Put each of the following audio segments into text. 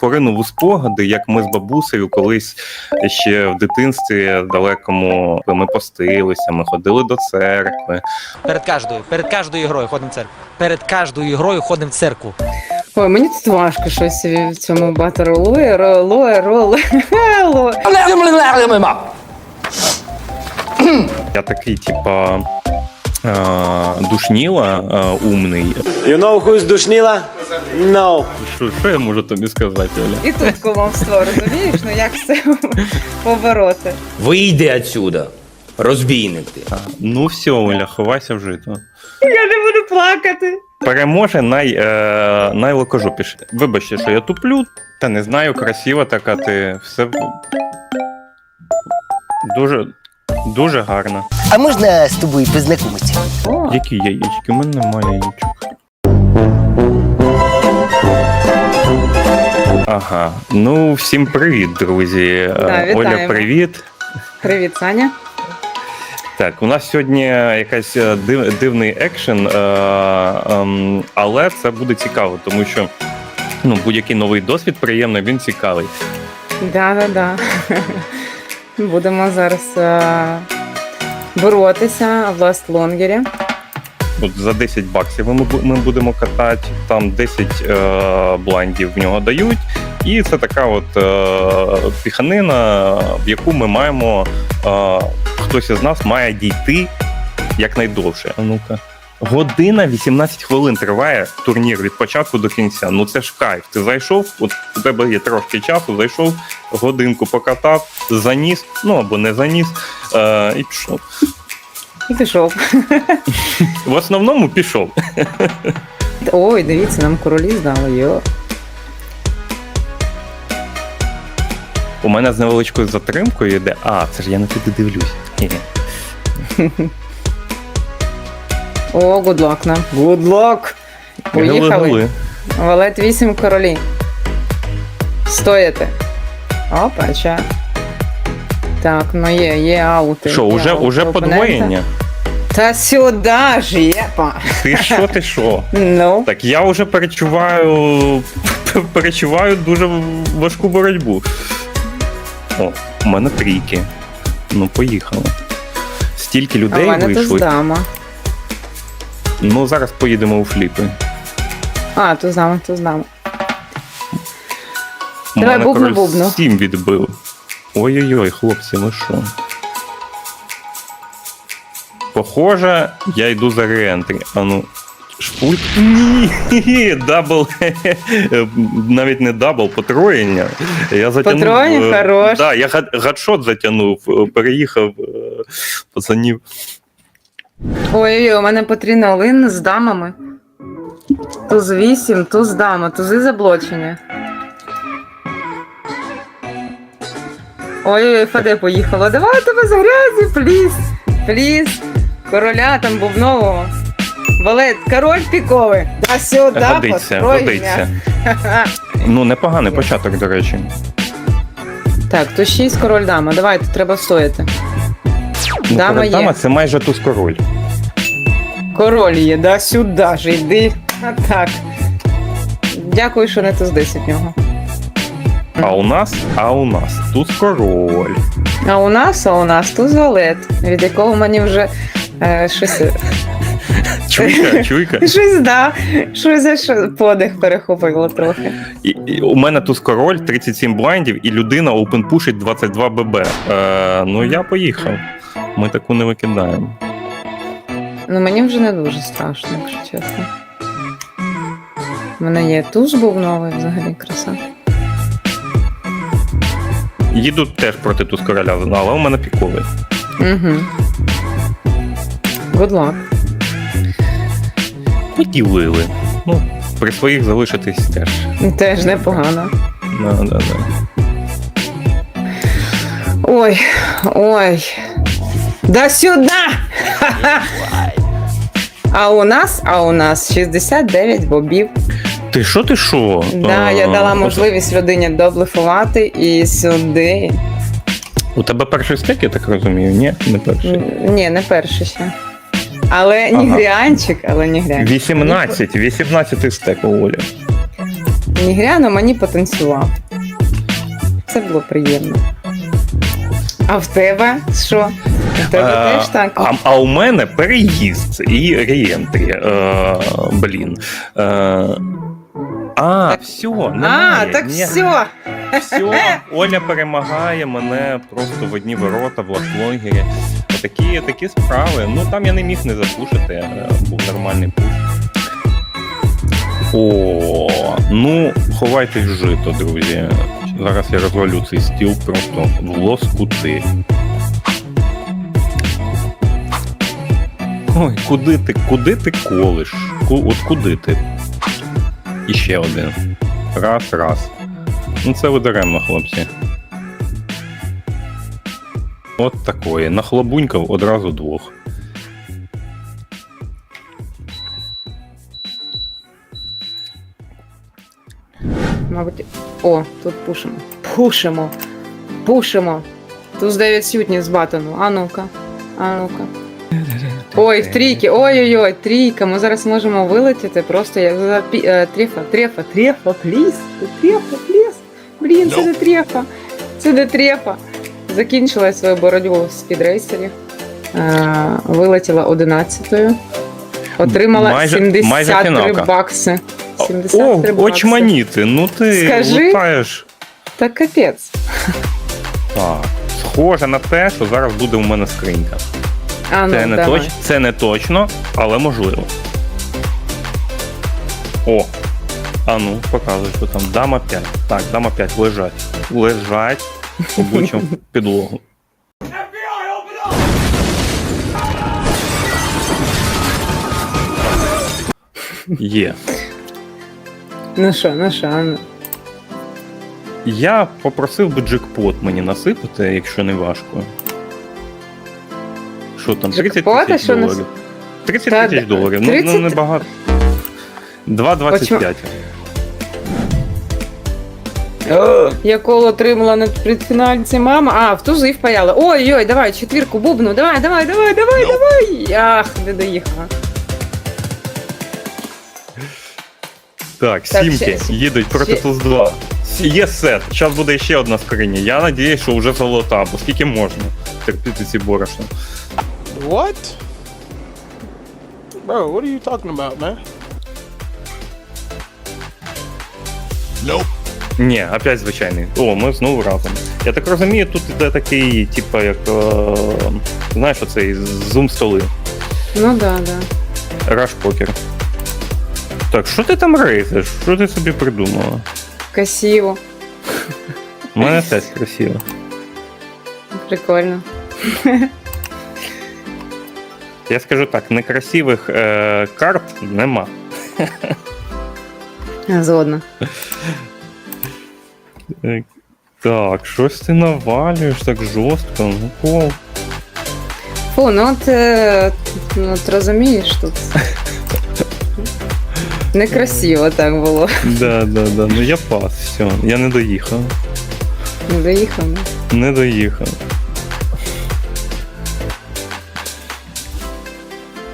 поринув у спогади, як ми з бабусею колись ще в дитинстві далекому ми постилися, ми ходили до церкви. Перед кожною, перед кожною грою ходимо в церкву. Перед кожною грою ходимо в церкву. Ой, мені тут важко щось в цьому ролує, роле. Я такий, типа. Душніла умний. You know who's душніла? No. Що, що я можу тобі сказати, Оля? І тут кумовство, розумієш? Ну як це побороти? Вийди отсюда, розбійник ти. А, Ну все, Оля, ховайся в жито. Я не буду плакати. Переможе най, е, найлокожопіше. Вибачте, що я туплю, та не знаю, красива така ти. Все дуже, дуже гарно. А можна з тобою познайомитися? Які яєчки? У мене немає яєчок. Ага. Ну, всім привіт, друзі. Е, Да, Оля, привіт. привіт, Саня. Так, у нас сьогодні якась е, див, дивний екшен, е, ем, але це буде цікаво, тому що ну, будь-який новий досвід приємний, він цікавий. Да-да-да. Будемо зараз е, боротися в Ласт Лонгері. От за 10 баксів ми, бу- ми будемо катати, там 10 е, блайндів в нього дають. І це така от е, піханина, в яку ми маємо. Е, хтось із нас має дійти якнайдовше. А ну-ка. Година 18 хвилин триває турнір від початку до кінця. Ну це ж кайф. Ти зайшов, от у тебе є трошки часу, зайшов, годинку покатав, заніс, ну або не заніс, е, і пішов. І пішов. В основному пішов. Ой, дивіться, нам королі здали. Йо. У мене з невеличкою затримкою йде. А, це ж я не туди дивлюсь. О, гудлак нам. Гудлак. Поїхали. Валет 8 королі. Стояти. Опа, ча. Так, ну є, є аути. Що, Є уже, аути уже опонента. подвоєння? Та сюди ж єпа. Ти що, ти що? Ну. Так я вже перечуваю. перечуваю дуже важку боротьбу. О, у мене трійки. Ну, поїхали. Стільки А в людей мене тут вийшли. дама. Ну, зараз поїдемо у фліпи. А, тут дама, тут дама. У Давай мене бубну, король бубну. сім відбив. Ой-ой-ой, хлопці, ви що? Похоже, я йду за реентрі. А ну. Шпульк? Ні, дабл. Навіть не дабл, потроєння. Я затягнув. Потроєння? е, Хорош. Да, я гад- гадшот затягнув, е, переїхав е, пацанів. Ой, у мене потрібна олин з дамами. Туз 8, туз дама, тузи заблочені. Ой-ой, Фаде поїхала. Давайте без грязі, пліс, пліс. Короля там бубнового. Валет, король піковий. Да сюди, Годиться, годиться. Ну, непоганий початок, до речі. Так, то 6 король дама. Давайте, треба стояти. Ну, Дама король є. дама це майже туз король. Король є, да сюди ж йди. А так. Дякую, що не туз 10 в нього. А у нас, а у нас туз король. А у нас, а у нас туз валет, від якого мені вже е, щось, Чуйка, чуйка. щось да, щось за що подих перехопило трохи. І, і у мене туз король, 37 блайндів, і людина опенпушить 22 ББ. Е, ну я поїхав. Ми таку не викидаємо. Ну мені вже не дуже страшно, якщо чесно. У мене є туз був новий взагалі краса. Їду теж проти туз короля, але у мене піковий. Угу. Good luck. Поділили. Ну, при своїх залишитись теж. Теж непогано. Да, да, да. Ой, ой. Да сюди! А у нас, а у нас 69 бобів. Ти що, ти що? Да, я дала можливість людині доблефувати і сюди. У тебе перший стек, я так розумію? Ні, не перший. Ні, не перший ще. Але Ага. нігрянчик, але нігрянчик. 18, 18 стек у Олі. Нігряно мені потанцював. Це було приємно. А в тебе що? Тебе Е, теж так? А, а у мене переїзд і реєнтрі. Е, блін. Е, а, все, А, так Ні. все. Все, Оля перемагає мене просто в одні ворота в лахлонгері. Такі, такі справи. Ну там я не міг не запушити, е, був нормальний пуш. О, ну ховайтесь в жито, друзі. Зараз я розвалю цей стіл просто в лоскути. Ой, куди ти, куди ти колиш? От куди ти? І ще один. Раз, раз. Ну це ви даремно, хлопці. От такої. Нахлобунькав одразу двох. мабуть. О, тут пушимо. Пушимо. Пушимо. Тут здається сютні з батону. А ну-ка. А ну-ка. Ой, в трійки. Ой-ой-ой, трійка. Ми зараз можемо вилетіти просто як за е, трефа, трефа, трефа, пліс. Трефа, пліс. Блін, це не трефа. Це не трефа. Закінчила свою боротьбу з підрейсерів. Е, вилетіла 11-ю. Отримала майже, 73 майже бакси. 70 О, очманіти, ну ти Скажи. лутаєш. Та капець. Так. Схоже на те, що зараз буде у мене скринька. А, ну, Це не, давай. точ... Це не точно, але можливо. О! А ну, показуй, що там. Дама 5. Так, дама 5, лежать. Лежать обличчям підлогу. Є. Ну що, ну що, ну. Я попросив би джекпот мені насипати, якщо не важко. Що там, 30 Джекпот? А тисяч що нас- доларів. 30 Та, тисяч доларів, ну, 30? ну небагато. 2,25. Я коло отримала на предфінальці мама. А, в тузи впаяла. Ой-ой, давай, четвірку бубну, давай, давай, давай, давай, давай. Ах, не доїхала. Так, Так, сімки ще- їдуть проти ще- туз 2. Є сет. Зараз буде ще одна скриня. Я надіюсь, що вже золота, бо скільки можна терпіти ці борошна. What? Bro, what are you talking about, man? Ні, опять звичайний. О, ми знову разом. Я так розумію, тут іде такий, типа, як. Е, знаєш, оцей зум столи. Ну да, да. Раш покер. Так, що ти там рейзиш? Що ти собі придумала? Красиво. У мене теж красиво. Прикольно. Я скажу так, некрасивих е, карт нема. Згодна. Е, Так, щось ти навалюєш так жорстко. Ну, кол. Фу, ну от, е, ну, от розумієш тут. Некрасиво так було. Да, да, да. Ну я пас, все. Я не доїхав. Не доїхав. Не доїхав.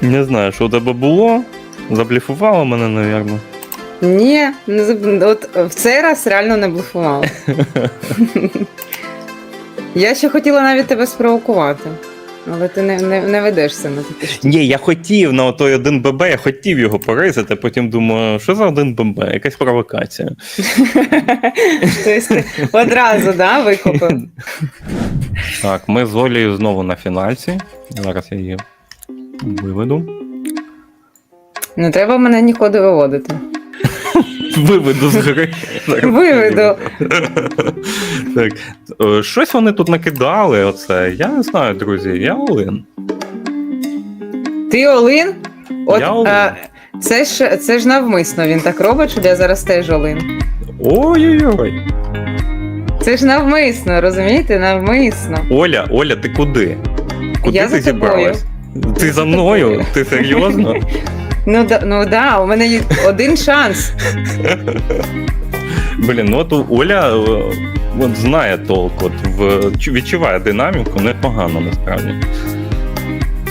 Не знаю, що у тебе було. Забліфувало мене, напевно. Ні, не заб- от в цей раз реально не блефувала. Я ще хотіла навіть тебе спровокувати, але ти не, не, не ведешся на штуки. Ні, я хотів на той один ББ, я хотів його поризати, потім думаю, що за один ББ? Якась провокація. Тобто одразу да, викупив. Так, ми з Олею знову на фінальці. Зараз я її виведу. Не треба мене нікуди виводити. Виведу з гри. Виведу. Так, е, щось вони тут накидали. Оце. Я не знаю, друзі. Я Олин. Ти Олин? От, Я Олин. а, це, ж, це ж навмисно він так робить, що я зараз теж Олин. Ой-ой-ой. Це ж навмисно, розумієте? Навмисно. Оля, Оля, ти куди? Куди Я ти за тобою. зібралась? Ти за мною? Ти серйозно? Ну да, ну да, у мене є один шанс. Блін, ну от Оля е, от знає толк, от в, чу- відчуває динаміку непогано насправді.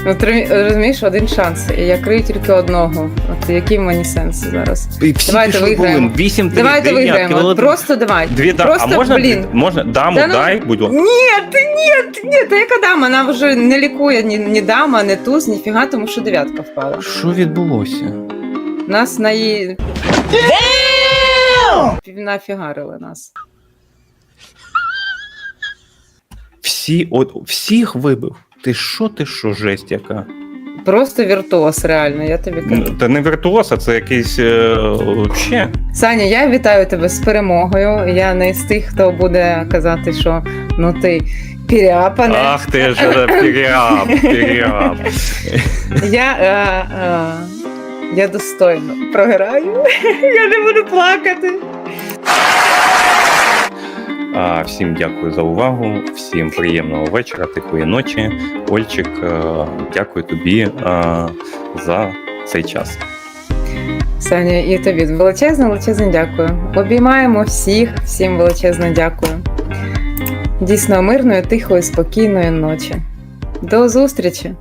От ри- розумієш, один шанс. І я крию тільки одного. От який мені сенс зараз? І всі Давайте виграємо. були. Вісім три, Давайте дев'ятки, виграємо. От просто давай. Дві да... Просто, а можна, блін. можна даму Та ну- дай, будь ласка. Ні, ні, ні, та яка дама? Вона вже не лікує ні, ні дама, ні туз, ніфіга, тому що дев'ятка впала. Що відбулося? Нас на її. Нафігарили нас. Всі, от всіх вибив. Ти що, ти що, жесть яка? Просто віртуоз, реально, я тобі кажу. Та не віртуоз, а це якийсь е, ще. Саня, я вітаю тебе з перемогою. Я не з тих, хто буде казати, що ну ти піряпаний. Ах ти ж е, піряб, піряб. Я, е, е, я достойно програю. Я не буду плакати. А, всім дякую за увагу, всім приємного вечора, тихої ночі. Ольчик, е, дякую тобі е, за цей час. Саня, і тобі величезне, величезне дякую. Обіймаємо всіх, всім величезне дякую. Дійсно мирної, тихої, спокійної ночі. До зустрічі!